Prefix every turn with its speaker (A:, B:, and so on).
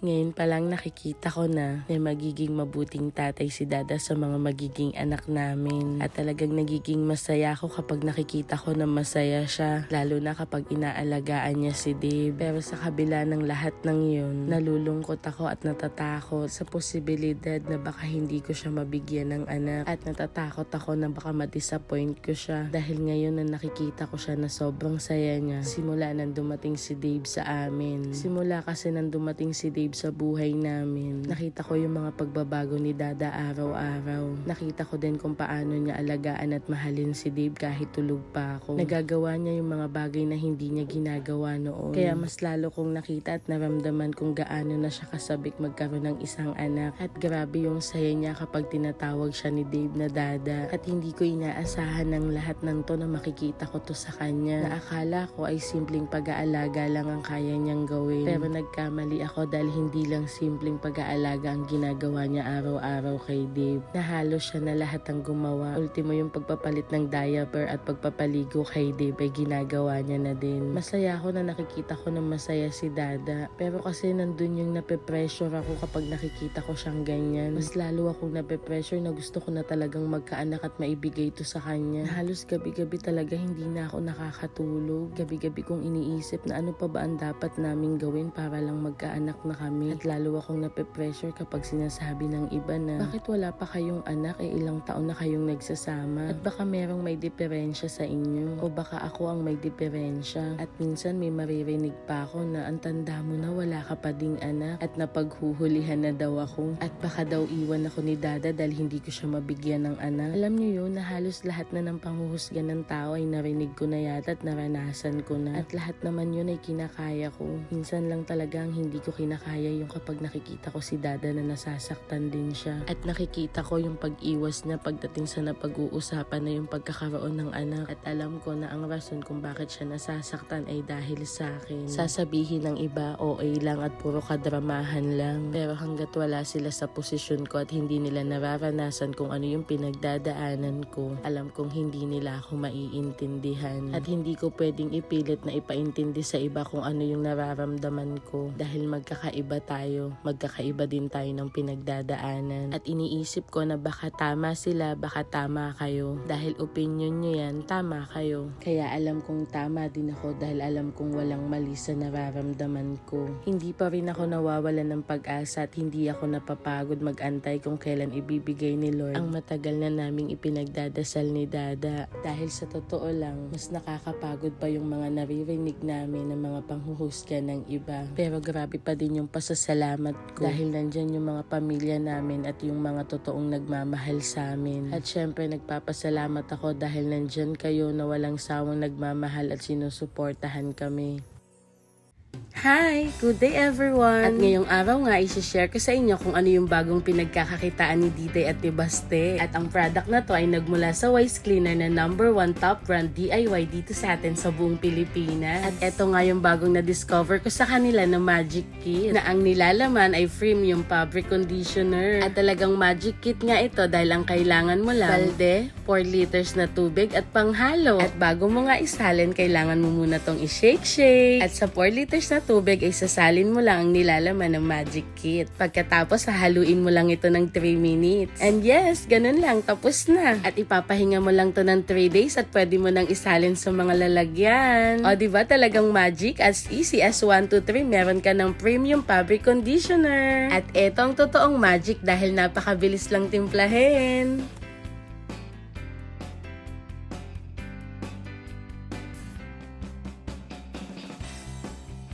A: Ngayon pa lang nakikita ko na na magiging mabuting tatay si Dada sa mga magiging anak namin. At talagang nagiging masaya ako kapag nakikita ko na masaya siya. Lalo na kapag inaalagaan niya si Dave. Pero sa kabila ng lahat ng yun, nalulungkot ako at natatakot sa posibilidad na baka hindi ko siya mabigyan ng anak. At natatakot ako na baka ma-disappoint ko siya. Dahil ngayon na nakikita ko siya na sobrang saya niya. Simula nang dumating si Dave sa amin. Simula kasi nang dumating si Dave sa buhay namin. Nakita ko yung mga pagbabago ni Dada araw-araw. Nakita ko din kung paano niya alagaan at mahalin si Dave kahit tulog pa ako. Nagagawa niya yung mga bagay na hindi niya ginagawa noon. Kaya mas lalo kong nakita at naramdaman kung gaano na siya kasabik magkaroon ng isang anak. At grabe yung saya niya kapag tinatawag siya ni Dave na Dada. At hindi ko inaasahan ng lahat ng to na makikita ko to sa kanya. Na akala ko ay simpleng pag-aalaga lang ang kaya niyang gawin. Pero nagkamali ako dahil hindi lang simpleng pag-aalaga ang ginagawa niya araw-araw kay Dave. Na halos siya na lahat ang gumawa. Ultimo yung pagpapalit ng diaper at pagpapaligo kay Dave ay ginagawa niya na din. Masaya ako na nakikita ko na masaya si Dada. Pero kasi nandun yung nape-pressure ako kapag nakikita ko siyang ganyan. Mas lalo akong nape-pressure na gusto ko na talagang magkaanak at maibigay ito sa kanya. Halos gabi-gabi talaga hindi na ako nakakatulog. Gabi-gabi kong iniisip na ano pa ba ang dapat naming gawin para lang magkaanak na kami. At lalo akong nape-pressure kapag sinasabi ng iba na bakit wala pa kayong anak eh ilang taon na kayong nagsasama. At baka merong may diferensya sa inyo. O baka ako ang may diferensya. At minsan may maririnig pa ako na ang tanda mo na wala ka pa ding anak at napaghuhulihan na daw ako. At baka daw iwan ako ni Dada dahil hindi ko siya mabigyan ng anak. Alam niyo yun na halos lahat na ng panghuhusga ng tao ay narinig ko na yata at naranasan ko na. At lahat naman yun ay kinakaya ko. Minsan lang talagang hindi ko kinakaya yung kapag nakikita ko si Dada na nasasaktan din siya. At nakikita ko yung pag-iwas niya pagdating sa napag-uusapan na yung pagkakaroon ng anak. At alam ko na ang rason kung bakit siya nasasaktan ay dahil sa akin. Sasabihin ng iba, OA lang at puro kadramahan lang. Pero hanggat wala sila sa posisyon ko at hindi nila nararanasan kung ano yung pinagdadaanan ko, alam kong hindi nila ako maiintindihan. At hindi ko pwedeng ipilit na ipaintindi sa iba kung ano yung nararamdaman ko. Dahil magkakaiba tayo, magkakaiba din tayo ng pinagdadaanan. At iniisip ko na baka tama sila, baka tama kayo. Dahil opinion nyo yan, tama kayo. Kaya alam kong tama din ako dahil alam kong walang mali sa nararamdaman ko. Hindi pa rin ako nawawala ng pag-asa at hindi ako napapagod mag-antay kung kailan ibibigay ni Lord ang matagal na naming ipinagdadasal ni Dada. Dahil sa totoo lang, mas nakakapagod pa yung mga naririnig namin ng mga panghuhusga ng iba. Pero grabe pa din yung pasasalamat ko dahil nandyan yung mga pamilya namin at yung mga totoong nagmamahal sa amin. At syempre nagpapasalamat ako dahil nandyan kayo na walang sawang nagmamahal at sinusuportahan kami. Hi! Good day everyone! At ngayong araw nga, isi-share ko sa inyo kung ano yung bagong pinagkakakitaan ni Dite at ni Baste. At ang product na to ay nagmula sa Wise Cleaner na number one top brand DIY dito sa atin sa buong Pilipinas. At eto nga yung bagong na-discover ko sa kanila na Magic Kit na ang nilalaman ay premium fabric conditioner. At talagang Magic Kit nga ito dahil ang kailangan mo lang balde, 4 liters na tubig at panghalo. At bago mo nga isalin, kailangan mo muna tong i-shake-shake. At sa 4 liters na tubig ay sasalin mo lang ang nilalaman ng Magic Kit. Pagkatapos, hahaluin mo lang ito ng 3 minutes. And yes, ganun lang, tapos na. At ipapahinga mo lang to ng 3 days at pwede mo nang isalin sa mga lalagyan. O, di ba talagang magic? As easy as 1, 2, 3, meron ka ng premium fabric conditioner. At eto ang totoong magic dahil napakabilis lang timplahin.